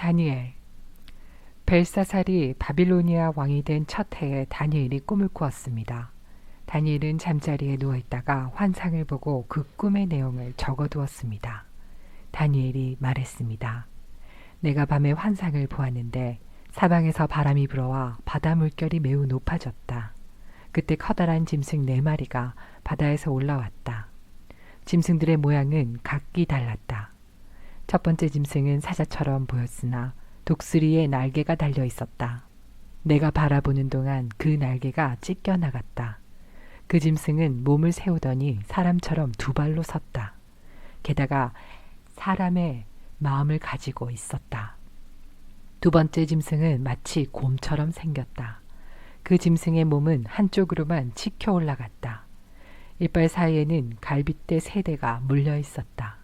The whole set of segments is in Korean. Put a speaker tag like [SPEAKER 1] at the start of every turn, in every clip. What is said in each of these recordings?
[SPEAKER 1] 다니엘 벨사살이 바빌로니아 왕이 된 첫 해에 다니엘이 꿈을 꾸었습니다. 다니엘은 잠자리에 누워 있다가 환상을 보고 그 꿈의 내용을 적어 두었습니다. 다니엘이 말했습니다. 내가 밤에 환상을 보았는데 사방에서 바람이 불어와 바다 물결이 매우 높아졌다. 그때 커다란 짐승 네 마리가 바다에서 올라왔다. 짐승들의 모양은 각기 달랐다. 첫 번째 짐승은 사자처럼 보였으나 독수리의 날개가 달려 있었다. 내가 바라보는 동안 그 날개가 찢겨 나갔다. 그 짐승은 몸을 세우더니 사람처럼 두 발로 섰다. 게다가 사람의 마음을 가지고 있었다. 두 번째 짐승은 마치 곰처럼 생겼다. 그 짐승의 몸은 한쪽으로만 치켜 올라갔다. 이빨 사이에는 갈빗대 세 대가 물려 있었다.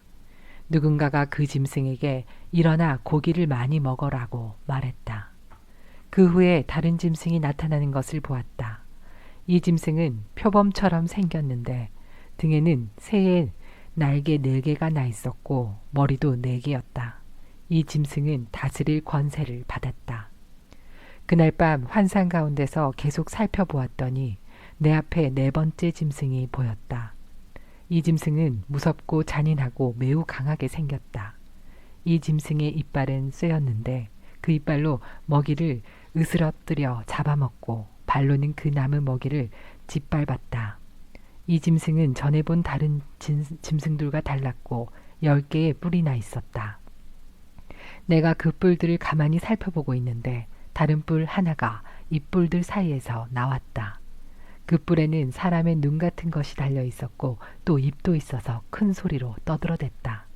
[SPEAKER 1] 누군가가 그 짐승에게 일어나 고기를 많이 먹어라고 말했다. 그 후에 다른 짐승이 나타나는 것을 보았다. 이 짐승은 표범처럼 생겼는데 등에는 새의 날개 네 개가 나 있었고 머리도 네 개였다. 이 짐승은 다스릴 권세를 받았다. 그날 밤 환상 가운데서 계속 살펴보았더니 내 앞에 네 번째 짐승이 보였다. 이 짐승은 무섭고 잔인하고 매우 강하게 생겼다. 이 짐승의 이빨은 쇠였는데 그 이빨로 먹이를 으스러뜨려 잡아먹고 발로는 그 남은 먹이를 짓밟았다. 이 짐승은 전에 본 다른 짐승들과 달랐고 열 개의 뿔이 나 있었다. 내가 그 뿔들을 가만히 살펴보고 있는데 다른 뿔 하나가 이 뿔들 사이에서 나왔다. 그 뿔에는 사람의 눈 같은 것이 달려 있었고 또 입도 있어서 큰 소리로 떠들어댔다.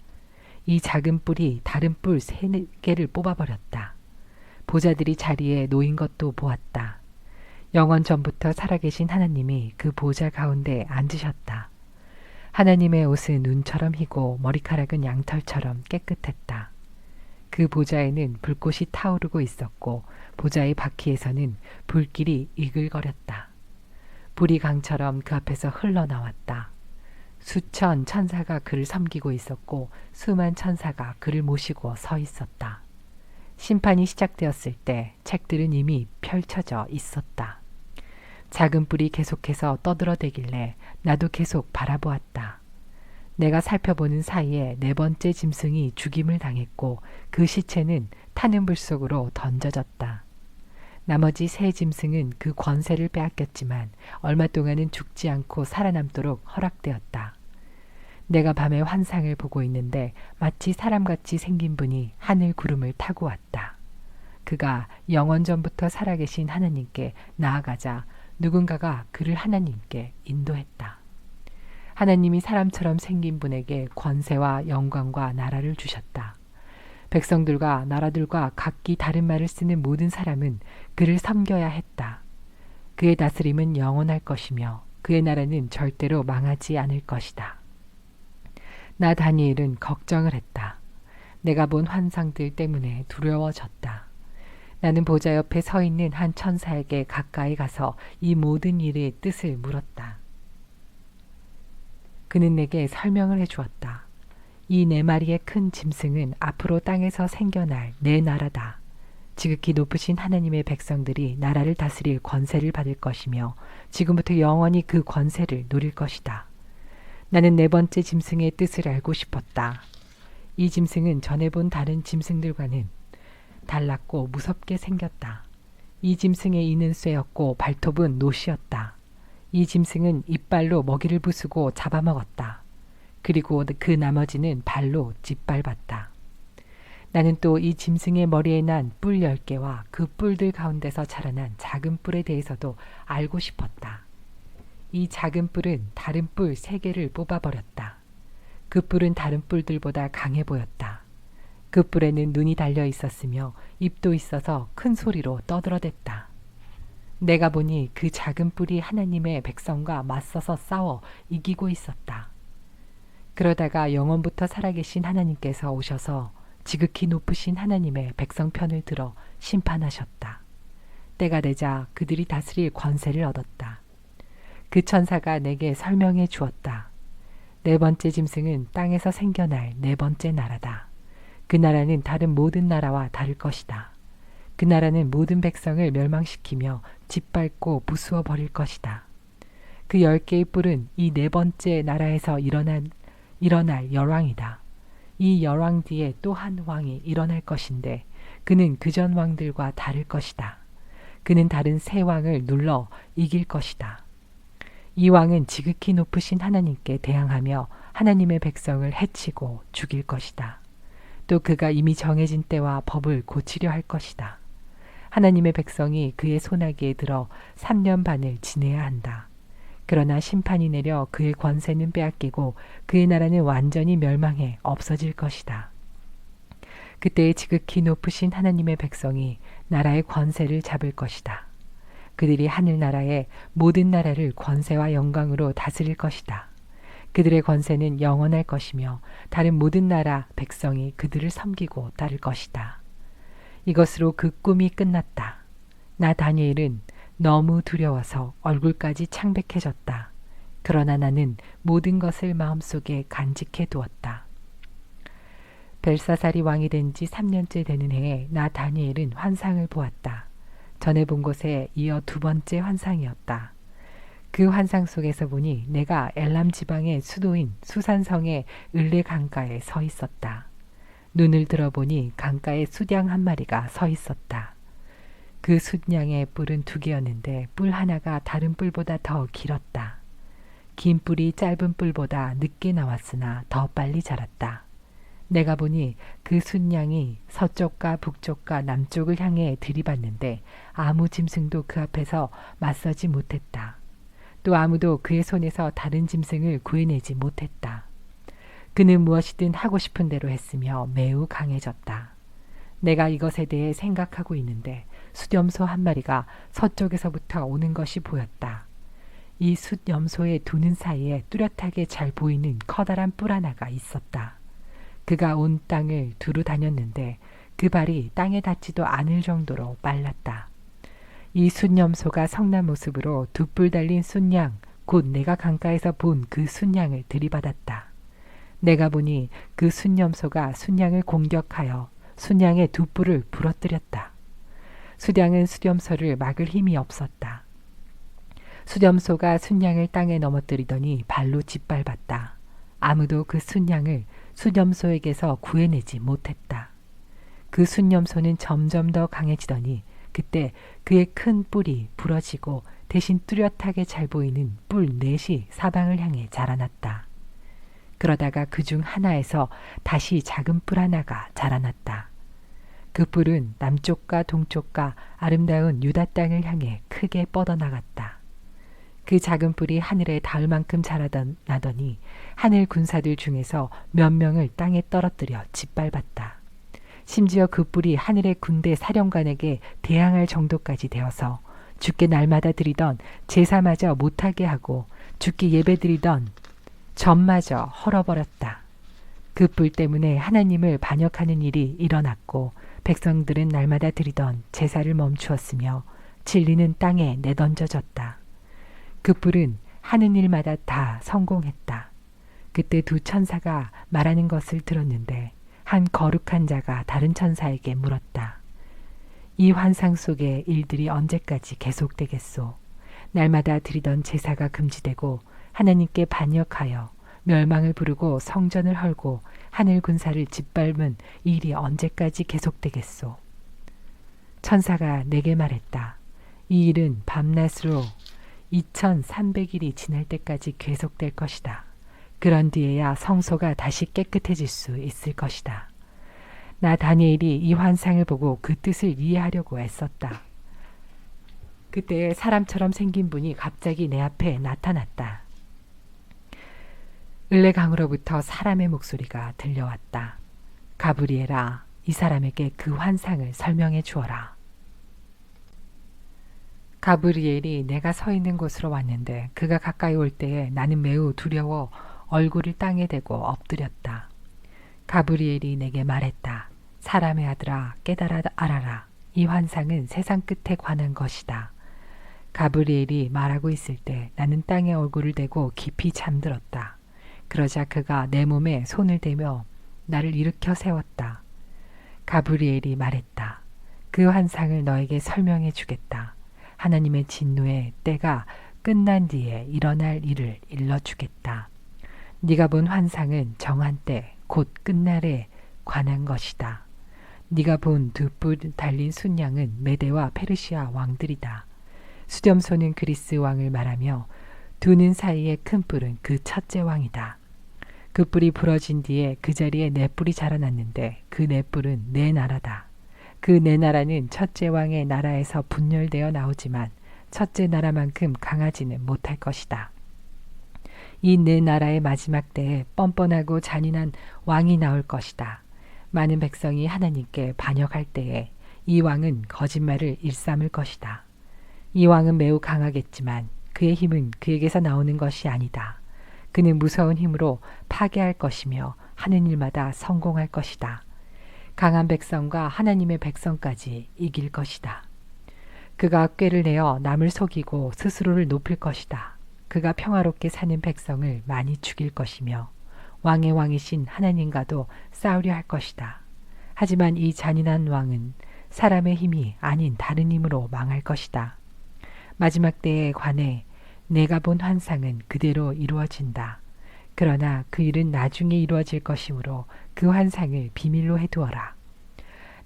[SPEAKER 1] 이 작은 뿔이 다른 뿔 세 개를 뽑아버렸다. 보자들이 자리에 놓인 것도 보았다. 영원 전부터 살아계신 하나님이 그 보좌 가운데 앉으셨다. 하나님의 옷은 눈처럼 희고 머리카락은 양털처럼 깨끗했다. 그 보좌에는 불꽃이 타오르고 있었고 보좌의 바퀴에서는 불길이 이글거렸다. 불이 강처럼 그 앞에서 흘러나왔다. 수천 천사가 그를 섬기고 있었고 수만 천사가 그를 모시고 서 있었다. 심판이 시작되었을 때 책들은 이미 펼쳐져 있었다. 작은 뿔이 계속해서 떠들어대길래 나도 계속 바라보았다. 내가 살펴보는 사이에 네 번째 짐승이 죽임을 당했고 그 시체는 타는 불 속으로 던져졌다. 나머지 세 짐승은 그 권세를 빼앗겼지만 얼마 동안은 죽지 않고 살아남도록 허락되었다. 내가 밤에 환상을 보고 있는데 마치 사람같이 생긴 분이 하늘 구름을 타고 왔다. 그가 영원 전부터 살아계신 하나님께 나아가자 누군가가 그를 하나님께 인도했다. 하나님이 사람처럼 생긴 분에게 권세와 영광과 나라를 주셨다. 백성들과 나라들과 각기 다른 말을 쓰는 모든 사람은 그를 섬겨야 했다. 그의 다스림은 영원할 것이며 그의 나라는 절대로 망하지 않을 것이다. 나 다니엘은 걱정을 했다. 내가 본 환상들 때문에 두려워졌다. 나는 보좌 옆에 서 있는 한 천사에게 가까이 가서 이 모든 일의 뜻을 물었다. 그는 내게 설명을 해 주었다. 이 네 마리의 큰 짐승은 앞으로 땅에서 생겨날 내 나라다. 지극히 높으신 하나님의 백성들이 나라를 다스릴 권세를 받을 것이며 지금부터 영원히 그 권세를 누릴 것이다. 나는 네 번째 짐승의 뜻을 알고 싶었다. 이 짐승은 전에 본 다른 짐승들과는 달랐고 무섭게 생겼다. 이 짐승의 이는 쇠였고 발톱은 노시였다. 이 짐승은 이빨로 먹이를 부수고 잡아먹었다. 그리고 그 나머지는 발로 짓밟았다. 나는 또 이 짐승의 머리에 난뿔 열개와 그 뿔들 가운데서 자라난 작은 뿔에 대해서도 알고 싶었다. 이 작은 뿔은 다른 뿔세 개를 뽑아버렸다. 그 뿔은 다른 뿔들보다 강해 보였다. 그 뿔에는 눈이 달려 있었으며 입도 있어서 큰 소리로 떠들어댔다. 내가 보니 그 작은 뿔이 하나님의 백성과 맞서서 싸워 이기고 있었다. 그러다가 영원부터 살아계신 하나님께서 오셔서 지극히 높으신 하나님의 백성 편을 들어 심판하셨다. 때가 되자 그들이 다스릴 권세를 얻었다. 그 천사가 내게 설명해 주었다. 네 번째 짐승은 땅에서 생겨날 네 번째 나라다. 그 나라는 다른 모든 나라와 다를 것이다. 그 나라는 모든 백성을 멸망시키며 짓밟고 부수어 버릴 것이다. 그 열 개의 뿔은 이 네 번째 나라에서 일어난, 일어날 열왕이다. 이 열왕 뒤에 또 한 왕이 일어날 것인데 그는 그 전 왕들과 다를 것이다. 그는 다른 세 왕을 눌러 이길 것이다. 이 왕은 지극히 높으신 하나님께 대항하며 하나님의 백성을 해치고 죽일 것이다. 또 그가 이미 정해진 때와 법을 고치려 할 것이다. 하나님의 백성이 그의 소나기에 들어 3년 반을 지내야 한다. 그러나 심판이 내려 그의 권세는 빼앗기고 그의 나라는 완전히 멸망해 없어질 것이다. 그때의 지극히 높으신 하나님의 백성이 나라의 권세를 잡을 것이다. 그들이 하늘나라의 모든 나라를 권세와 영광으로 다스릴 것이다. 그들의 권세는 영원할 것이며 다른 모든 나라 백성이 그들을 섬기고 따를 것이다. 이것으로 그 꿈이 끝났다. 나 다니엘은 너무 두려워서 얼굴까지 창백해졌다. 그러나 나는 모든 것을 마음속에 간직해 두었다. 벨사살이 왕이 된 지 3년째 되는 해에 나 다니엘은 환상을 보았다. 전에 본 것에 이어 두 번째 환상이었다. 그 환상 속에서 보니 내가 엘람 지방의 수도인 수산성의 을레 강가에 서 있었다. 눈을 들어보니 강가에 수량 한 마리가 서 있었다. 그 숫양의 뿔은 두 개였는데 뿔 하나가 다른 뿔보다 더 길었다. 긴 뿔이 짧은 뿔보다 늦게 나왔으나 더 빨리 자랐다. 내가 보니 그 순양이 서쪽과 북쪽과 남쪽을 향해 들이받는데 아무 짐승도 그 앞에서 맞서지 못했다. 또 아무도 그의 손에서 다른 짐승을 구해내지 못했다. 그는 무엇이든 하고 싶은 대로 했으며 매우 강해졌다. 내가 이것에 대해 생각하고 있는데 숫염소 한 마리가 서쪽에서부터 오는 것이 보였다. 이 숫염소의 두 눈 사이에 뚜렷하게 잘 보이는 커다란 뿔 하나가 있었다. 그가 온 땅을 두루 다녔는데 그 발이 땅에 닿지도 않을 정도로 빨랐다. 이 순염소가 성난 모습으로 두 뿔 달린 순양, 곧 내가 강가에서 본그 순양을 들이받았다. 내가 보니 그 순염소가 순양을 공격하여 순양의 두 뿔을 부러뜨렸다. 수량은 수렴소를 막을 힘이 없었다. 수렴소가 순양을 땅에 넘어뜨리더니 발로 짓밟았다. 아무도 그 순양을 수렴소에게서 구해내지 못했다. 그 순념소는 점점 더 강해지더니 그때 그의 큰 뿔이 부러지고 대신 뚜렷하게 잘 보이는 뿔 넷이 사방을 향해 자라났다. 그러다가 그 중 하나에서 다시 작은 뿔 하나가 자라났다. 그 뿔은 남쪽과 동쪽과 아름다운 유다 땅을 향해 크게 뻗어나갔다. 그 작은 뿔이 하늘에 닿을 만큼 자라던 나더니 하늘 군사들 중에서 몇 명을 땅에 떨어뜨려 짓밟았다. 심지어 그 뿔이 하늘의 군대 사령관에게 대항할 정도까지 되어서 죽게 날마다 드리던 제사마저 못하게 하고 죽게 예배드리던 전마저 헐어버렸다. 그뿔 때문에 하나님을 반역하는 일이 일어났고 백성들은 날마다 드리던 제사를 멈추었으며 진리는 땅에 내던져졌다. 그 뿔은 하는 일마다 다 성공했다. 그때 두 천사가 말하는 것을 들었는데 한 거룩한 자가 다른 천사에게 물었다. 이 환상 속의 일들이 언제까지 계속되겠소? 날마다 드리던 제사가 금지되고 하나님께 반역하여 멸망을 부르고 성전을 헐고 하늘 군사를 짓밟은 일이 언제까지 계속되겠소? 천사가 내게 말했다. 이 일은 밤낮으로 2300일이 지날 때까지 계속될 것이다. 그런 뒤에야 성소가 다시 깨끗해질 수 있을 것이다. 나 다니엘이 이 환상을 보고 그 뜻을 이해하려고 애썼다. 그때 사람처럼 생긴 분이 갑자기 내 앞에 나타났다. 을레강으로부터 사람의 목소리가 들려왔다. 가브리엘아, 이 사람에게 그 환상을 설명해 주어라. 가브리엘이 내가 서 있는 곳으로 왔는데 그가 가까이 올 때에 나는 매우 두려워 얼굴을 땅에 대고 엎드렸다. 가브리엘이 내게 말했다. 사람의 아들아 깨달아 알아라. 이 환상은 세상 끝에 관한 것이다. 가브리엘이 말하고 있을 때 나는 땅에 얼굴을 대고 깊이 잠들었다. 그러자 그가 내 몸에 손을 대며 나를 일으켜 세웠다. 가브리엘이 말했다. 그 환상을 너에게 설명해 주겠다. 하나님의 진노의 때가 끝난 뒤에 일어날 일을 일러 주겠다. 네가 본 환상은 정한 때, 곧 끝날에 관한 것이다. 네가 본 두 뿔 달린 순양은 메데와 페르시아 왕들이다. 수렴소는 그리스 왕을 말하며 두눈 사이의 큰 뿔은 그 첫째 왕이다. 그 뿔이 부러진 뒤에 그 자리에 네 뿔이 자라났는데 그네 뿔은 네 나라다. 그네 나라는 첫째 왕의 나라에서 분열되어 나오지만 첫째 나라만큼 강하지는 못할 것이다. 이네 나라의 마지막 때에 뻔뻔하고 잔인한 왕이 나올 것이다. 많은 백성이 하나님께 반역할 때에 이 왕은 거짓말을 일삼을 것이다. 이 왕은 매우 강하겠지만 그의 힘은 그에게서 나오는 것이 아니다. 그는 무서운 힘으로 파괴할 것이며 하는 일마다 성공할 것이다. 강한 백성과 하나님의 백성까지 이길 것이다. 그가 꾀를 내어 남을 속이고 스스로를 높일 것이다. 그가 평화롭게 사는 백성을 많이 죽일 것이며 왕의 왕이신 하나님과도 싸우려 할 것이다. 하지만 이 잔인한 왕은 사람의 힘이 아닌 다른 힘으로 망할 것이다. 마지막 때에 관해 내가 본 환상은 그대로 이루어진다. 그러나 그 일은 나중에 이루어질 것이므로 그 환상을 비밀로 해두어라.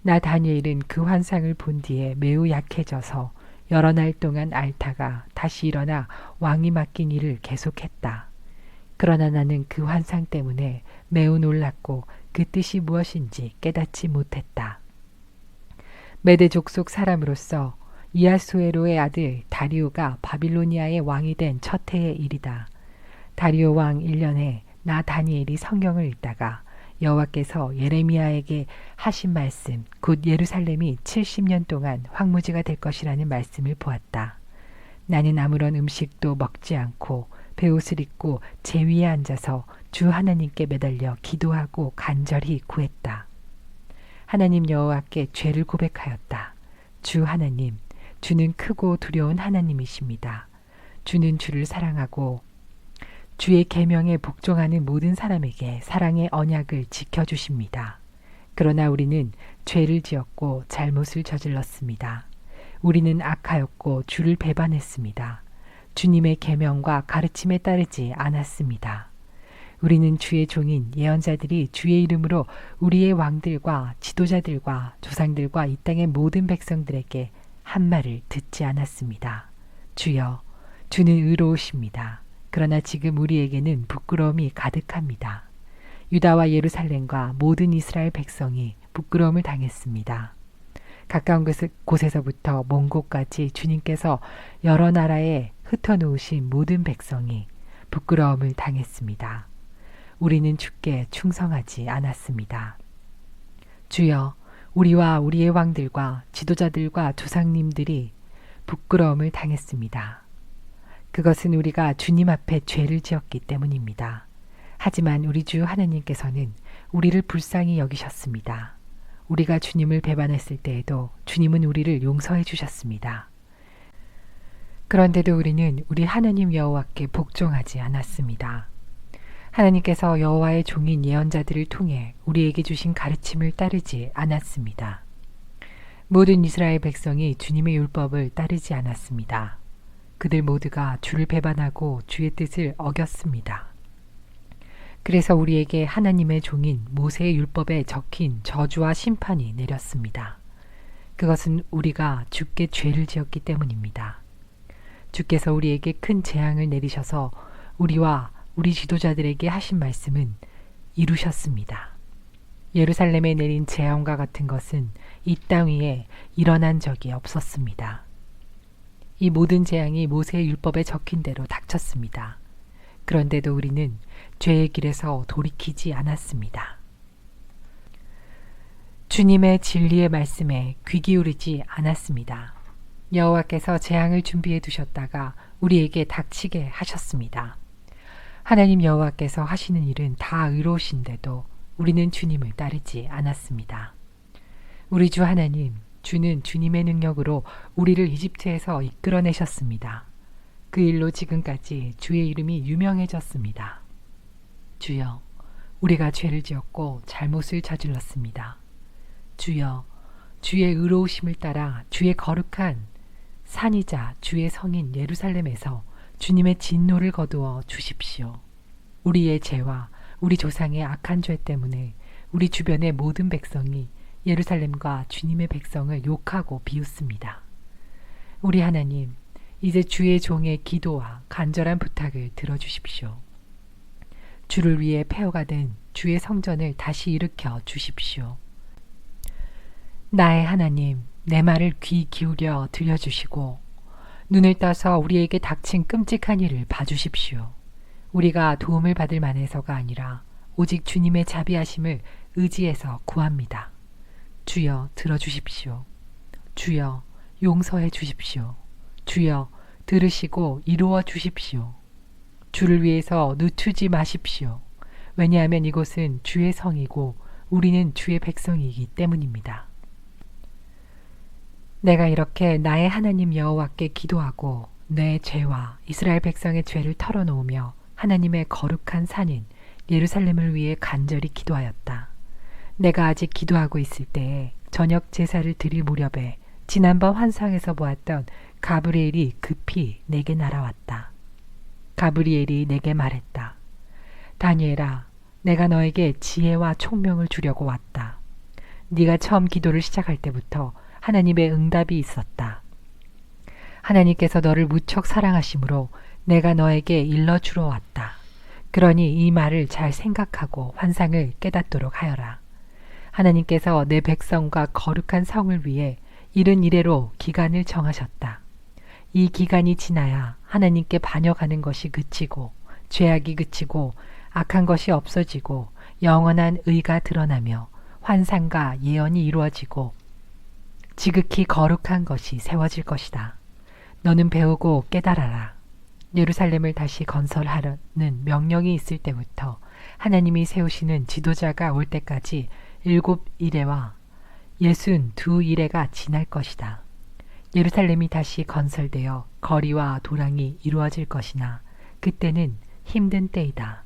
[SPEAKER 1] 나 다니엘은 그 환상을 본 뒤에 매우 약해져서 여러 날 동안 앓다가 다시 일어나 왕이 맡긴 일을 계속했다. 그러나 나는 그 환상 때문에 매우 놀랐고 그 뜻이 무엇인지 깨닫지 못했다. 메대 족속 사람으로서 이아수에로의 아들 다리오가 바빌로니아의 왕이 된 첫 해의 일이다. 다리오 왕 1년에 나 다니엘이 성경을 읽다가 여호와께서 예레미야에게 하신 말씀 곧 예루살렘이 70년 동안 황무지가 될 것이라는 말씀을 보았다. 나는 아무런 음식도 먹지 않고 베옷을 입고 제 위에 앉아서 주 하나님께 매달려 기도하고 간절히 구했다. 하나님 여호와께 죄를 고백하였다. 주 하나님, 주는 크고 두려운 하나님이십니다. 주는 주를 사랑하고 주의 계명에 복종하는 모든 사람에게 사랑의 언약을 지켜 주십니다. 그러나 우리는 죄를 지었고 잘못을 저질렀습니다. 우리는 악하였고 주를 배반했습니다. 주님의 계명과 가르침에 따르지 않았습니다. 우리는 주의 종인 예언자들이 주의 이름으로 우리의 왕들과 지도자들과 조상들과 이 땅의 모든 백성들에게 한 말을 듣지 않았습니다. 주여, 주는 의로우십니다. 그러나 지금 우리에게는 부끄러움이 가득합니다. 유다와 예루살렘과 모든 이스라엘 백성이 부끄러움을 당했습니다. 가까운 곳에서부터 먼 곳까지 주님께서 여러 나라에 흩어놓으신 모든 백성이 부끄러움을 당했습니다. 우리는 주께 충성하지 않았습니다. 주여, 우리와 우리의 왕들과 지도자들과 조상님들이 부끄러움을 당했습니다. 그것은 우리가 주님 앞에 죄를 지었기 때문입니다. 하지만 우리 주 하나님께서는 우리를 불쌍히 여기셨습니다. 우리가 주님을 배반했을 때에도 주님은 우리를 용서해 주셨습니다. 그런데도 우리는 우리 하나님 여호와께 복종하지 않았습니다. 하나님께서 여호와의 종인 예언자들을 통해 우리에게 주신 가르침을 따르지 않았습니다. 모든 이스라엘 백성이 주님의 율법을 따르지 않았습니다. 그들 모두가 주를 배반하고 주의 뜻을 어겼습니다. 그래서 우리에게 하나님의 종인 모세의 율법에 적힌 저주와 심판이 내렸습니다. 그것은 우리가 주께 죄를 지었기 때문입니다. 주께서 우리에게 큰 재앙을 내리셔서 우리와 우리 지도자들에게 하신 말씀은 이루셨습니다. 예루살렘에 내린 재앙과 같은 것은 이 땅 위에 일어난 적이 없었습니다. 이 모든 재앙이 모세의 율법에 적힌 대로 닥쳤습니다. 그런데도 우리는 죄의 길에서 돌이키지 않았습니다. 주님의 진리의 말씀에 귀 기울이지 않았습니다. 여호와께서 재앙을 준비해 두셨다가 우리에게 닥치게 하셨습니다. 하나님 여호와께서 하시는 일은 다 의로우신데도 우리는 주님을 따르지 않았습니다. 우리 주 하나님, 주는 주님의 능력으로 우리를 이집트에서 이끌어내셨습니다. 그 일로 지금까지 주의 이름이 유명해졌습니다. 주여, 우리가 죄를 지었고 잘못을 저질렀습니다. 주여 주의 의로우심을 따라 주의 거룩한 산이자 주의 성인 예루살렘에서 주님의 진노를 거두어 주십시오. 우리의 죄와 우리 조상의 악한 죄 때문에 우리 주변의 모든 백성이 예루살렘과 주님의 백성을 욕하고 비웃습니다. 우리 하나님, 이제 주의 종의 기도와 간절한 부탁을 들어주십시오. 주를 위해 폐허가 된 주의 성전을 다시 일으켜 주십시오. 나의 하나님, 내 말을 귀 기울여 들려주시고 눈을 떠서 우리에게 닥친 끔찍한 일을 봐주십시오. 우리가 도움을 받을 만해서가 아니라 오직 주님의 자비하심을 의지해서 구합니다. 주여 들어주십시오. 주여 용서해 주십시오. 주여 들으시고 이루어 주십시오. 주를 위해서 늦추지 마십시오. 왜냐하면 이곳은 주의 성이고 우리는 주의 백성이기 때문입니다. 내가 이렇게 나의 하나님 여호와께 기도하고 내 죄와 이스라엘 백성의 죄를 털어놓으며 하나님의 거룩한 산인 예루살렘을 위해 간절히 기도하였다. 내가 아직 기도하고 있을 때에 저녁 제사를 드릴 무렵에 지난번 환상에서 보았던 가브리엘이 급히 내게 날아왔다. 가브리엘이 내게 말했다. 다니엘아, 내가 너에게 지혜와 총명을 주려고 왔다. 네가 처음 기도를 시작할 때부터 하나님의 응답이 있었다. 하나님께서 너를 무척 사랑하심으로 내가 너에게 일러 주러 왔다. 그러니 이 말을 잘 생각하고 환상을 깨닫도록 하여라. 하나님께서 내 백성과 거룩한 성을 위해 이른 이래로 기간을 정하셨다. 이 기간이 지나야 하나님께 반역하는 것이 그치고 죄악이 그치고 악한 것이 없어지고 영원한 의가 드러나며 환상과 예언이 이루어지고 지극히 거룩한 것이 세워질 것이다. 너는 배우고 깨달아라. 예루살렘을 다시 건설하려는 명령이 있을 때부터 하나님이 세우시는 지도자가 올 때까지 일곱 이래와 예순 두 이래가 지날 것이다. 예루살렘이 다시 건설되어 거리와 도랑이 이루어질 것이나 그때는 힘든 때이다.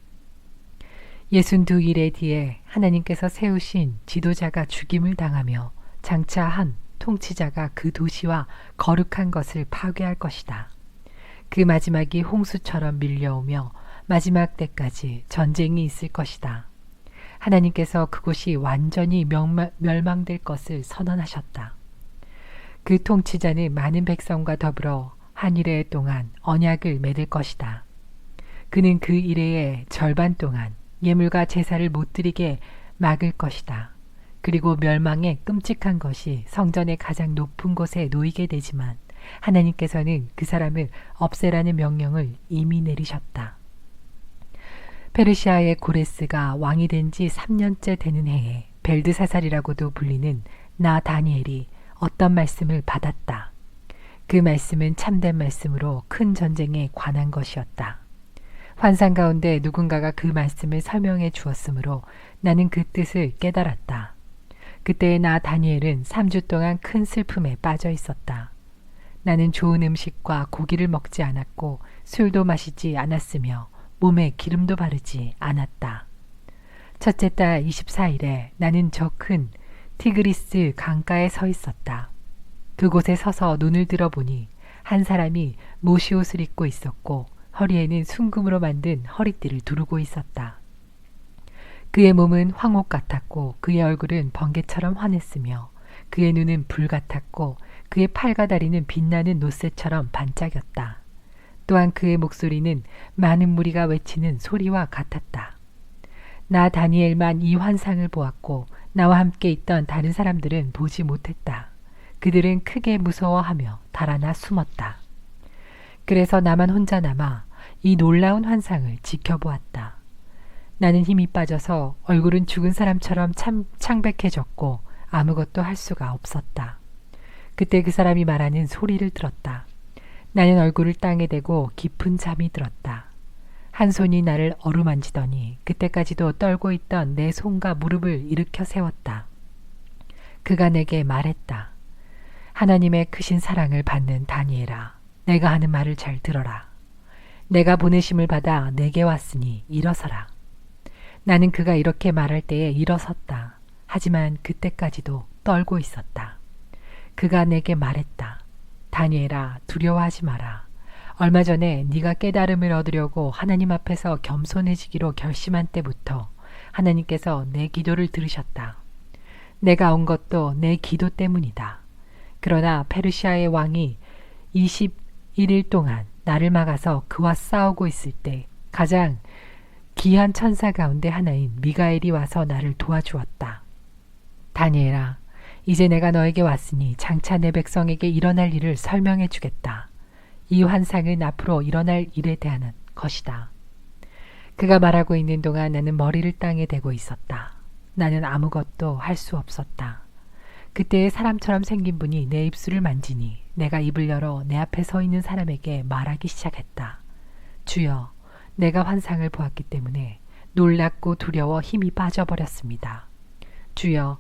[SPEAKER 1] 예순 두 일의 뒤에 하나님께서 세우신 지도자가 죽임을 당하며 장차 한 통치자가 그 도시와 거룩한 것을 파괴할 것이다. 그 마지막이 홍수처럼 밀려오며 마지막 때까지 전쟁이 있을 것이다. 하나님께서 그곳이 완전히 멸망, 멸망될 것을 선언하셨다. 그 통치자는 많은 백성과 더불어 한 일해 동안 언약을 맺을 것이다. 그는 그 일해의 절반 동안 예물과 제사를 못 드리게 막을 것이다. 그리고 멸망의 끔찍한 것이 성전의 가장 높은 곳에 놓이게 되지만 하나님께서는 그 사람을 없애라는 명령을 이미 내리셨다. 페르시아의 고레스가 왕이 된 지 3년째 되는 해에 벨드사살이라고도 불리는 나 다니엘이 어떤 말씀을 받았다. 그 말씀은 참된 말씀으로 큰 전쟁에 관한 것이었다. 환상 가운데 누군가가 그 말씀을 설명해 주었으므로 나는 그 뜻을 깨달았다. 그때 나 다니엘은 3주 동안 큰 슬픔에 빠져 있었다. 나는 좋은 음식과 고기를 먹지 않았고 술도 마시지 않았으며 몸에 기름도 바르지 않았다. 첫째 달 24일에 나는 저 큰 티그리스 강가에 서 있었다. 그곳에 서서 눈을 들어보니 한 사람이 모시 옷을 입고 있었고 허리에는 순금으로 만든 허리띠를 두르고 있었다. 그의 몸은 황옥 같았고 그의 얼굴은 번개처럼 환했으며 그의 눈은 불 같았고 그의 팔과 다리는 빛나는 노쇠처럼 반짝였다. 또한 그의 목소리는 많은 무리가 외치는 소리와 같았다. 나 다니엘만 이 환상을 보았고 나와 함께 있던 다른 사람들은 보지 못했다. 그들은 크게 무서워하며 달아나 숨었다. 그래서 나만 혼자 남아 이 놀라운 환상을 지켜보았다. 나는 힘이 빠져서 얼굴은 죽은 사람처럼 참 창백해졌고 아무것도 할 수가 없었다. 그때 그 사람이 말하는 소리를 들었다. 나는 얼굴을 땅에 대고 깊은 잠이 들었다. 한 손이 나를 어루만지더니 그때까지도 떨고 있던 내 손과 무릎을 일으켜 세웠다. 그가 내게 말했다. 하나님의 크신 사랑을 받는 다니엘아, 내가 하는 말을 잘 들어라. 내가 보내심을 받아 내게 왔으니 일어서라. 나는 그가 이렇게 말할 때에 일어섰다. 하지만 그때까지도 떨고 있었다. 그가 내게 말했다. 다니엘아 두려워하지 마라. 얼마 전에 네가 깨달음을 얻으려고 하나님 앞에서 겸손해지기로 결심한 때부터 하나님께서 내 기도를 들으셨다. 내가 온 것도 내 기도 때문이다. 그러나 페르시아의 왕이 21일 동안 나를 막아서 그와 싸우고 있을 때 가장 귀한 천사 가운데 하나인 미가엘이 와서 나를 도와주었다. 다니엘아, 이제 내가 너에게 왔으니 장차 내 백성에게 일어날 일을 설명해 주겠다. 이 환상은 앞으로 일어날 일에 대한 것이다. 그가 말하고 있는 동안 나는 머리를 땅에 대고 있었다. 나는 아무것도 할 수 없었다. 그때 사람처럼 생긴 분이 내 입술을 만지니 내가 입을 열어 내 앞에 서 있는 사람에게 말하기 시작했다. 주여, 내가 환상을 보았기 때문에 놀랍고 두려워 힘이 빠져버렸습니다. 주여,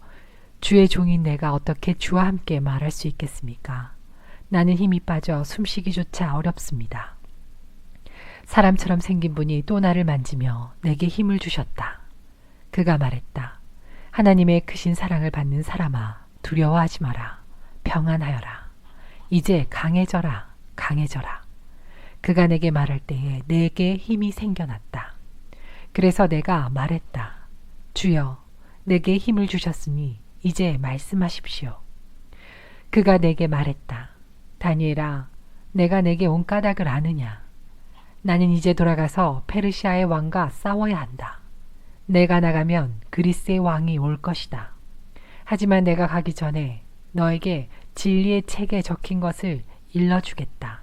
[SPEAKER 1] 주의 종인 내가 어떻게 주와 함께 말할 수 있겠습니까? 나는 힘이 빠져 숨쉬기조차 어렵습니다. 사람처럼 생긴 분이 또 나를 만지며 내게 힘을 주셨다. 그가 말했다. 하나님의 크신 사랑을 받는 사람아, 두려워하지 마라. 평안하여라. 이제 강해져라. 강해져라. 그가 내게 말할 때에 내게 힘이 생겨났다. 그래서 내가 말했다. 주여, 내게 힘을 주셨으니 이제 말씀하십시오. 그가 내게 말했다. 다니엘아, 내가 내게 온 까닭을 아느냐? 나는 이제 돌아가서 페르시아의 왕과 싸워야 한다. 내가 나가면 그리스의 왕이 올 것이다. 하지만 내가 가기 전에 너에게 진리의 책에 적힌 것을 일러주겠다.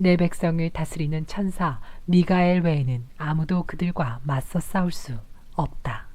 [SPEAKER 1] 내 백성을 다스리는 천사 미가엘 외에는 아무도 그들과 맞서 싸울 수 없다.